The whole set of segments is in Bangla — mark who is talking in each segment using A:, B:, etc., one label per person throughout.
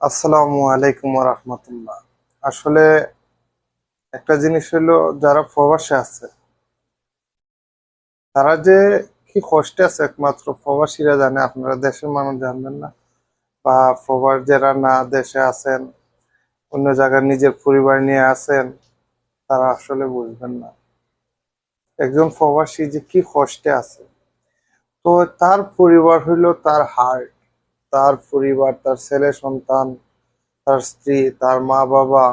A: আসসালামু আলাইকুম রহমতুল্লাহ আসলে একটা জিনিস হলো, যারা প্রবাসে আছে, তারা যে কি কষ্টে আছে একমাত্র প্রবাসীরা জানে, আপনারা দেশের মানুষ জানবেন না। বা প্রবাস যারা না দেশে আছেন, অন্য জায়গায় নিজের পরিবার নিয়ে আছেন, তারা আসলে বুঝবেন না। একজন প্রবাসী যে কি কষ্টে আছে, তো তার পরিবার হইল তার হার্ট তার পরিবার, তার ছেলে সন্তান, তার স্ত্রী, তার মা বাবা।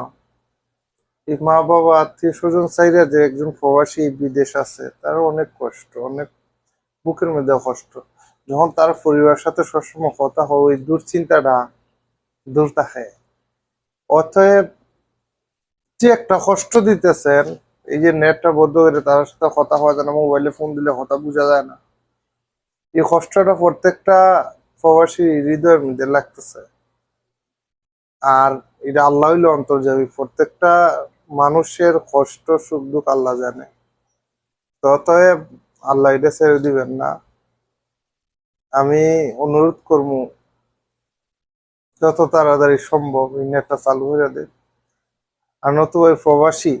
A: এই মা বাবা, আত্মীয় স্বজন চাইরা যে একজন প্রবাসী বিদেশ আছে তার অনেক কষ্ট, অনেক বুকের মধ্যে কষ্ট। যখন তার পরিবারের সাথে সবসময় কথা হয়, ওই দুশ্চিন্তাটা দূর থাকে। অতএব যে একটা কষ্ট দিতেছেন, এই যে নেটটা বদ্ধ করে তার সাথে কথা হয় না, মোবাইলে ফোন দিলে কথা বোঝা যায় না। এই কষ্টটা প্রত্যেকটা প্রবাসী হৃদয়ের মধ্যে লাগতেছে। আর এটা আল্লাহ হইল অন্তর্যামী। প্রত্যেকটা মানুষের কষ্ট, সুখ, দুঃখ আল্লাহ জানে। তো অতএব আল্লাহ এটা ছেড়ে দিবেন না। আমি অনুরোধ করব, যত তাড়াতাড়ি সম্ভব নেটটা চালু হয়ে দেয় আর নতুবা প্রবাসী,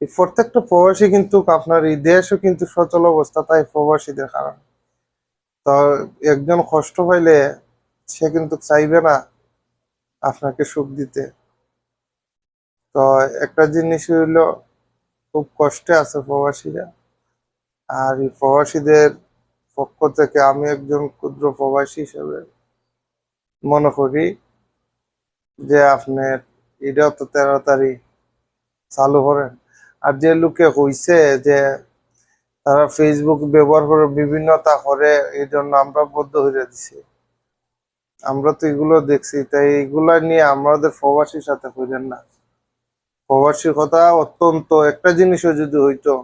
A: এই প্রত্যেকটা প্রবাসী কিন্তু আপনার এই দেশও কিন্তু সচল অবস্থা, তাই প্রবাসীদের কারণ। তো একজন কষ্ট পাইলে সে কিন্তু চাইবে না আপনাকে সুখ দিতে। তো একটা জিনিস হইল, খুব কষ্টে আছে প্রবাসীরা। আর এই প্রবাসীদের পক্ষ থেকে আমি একজন ক্ষুদ্র প্রবাসী হিসেবে মনে করি যে আপনার এটাও তো তেরো তারিখ চালু করেন। আর যে লোকে হইছে যে তারা ফেসবুক ব্যবহার করে বিভিন্নতা করে, এই জন্য আমরা বদ্ধ হয়ে দিছি। আমরা তো এগুলো দেখছি, তাই এগুলা নিয়ে আমাদের প্রবাসীর সাথে হইলেন না। প্রবাসীর কথা অত্যন্ত, একটা জিনিসও যদি হইতো,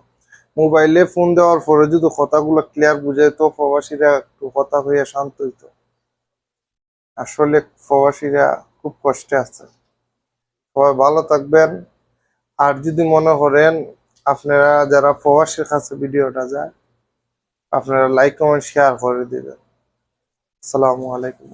A: মোবাইলে ফোন দেওয়ার পরে যদি কথাগুলো ক্লিয়ার বুঝাইতো প্রবাসীরা একটু কথা হইয়া শান্ত হইতো। আসলে প্রবাসীরা খুব কষ্টে আছে। সবাই ভালো থাকবেন। আর যদি মনে করেন আপনারা যারা প্রবাসের কাছে ভিডিওটা যায় আপনারা লাইক কমেন্ট শেয়ার করে দেবেন। আসসালামু আলাইকুম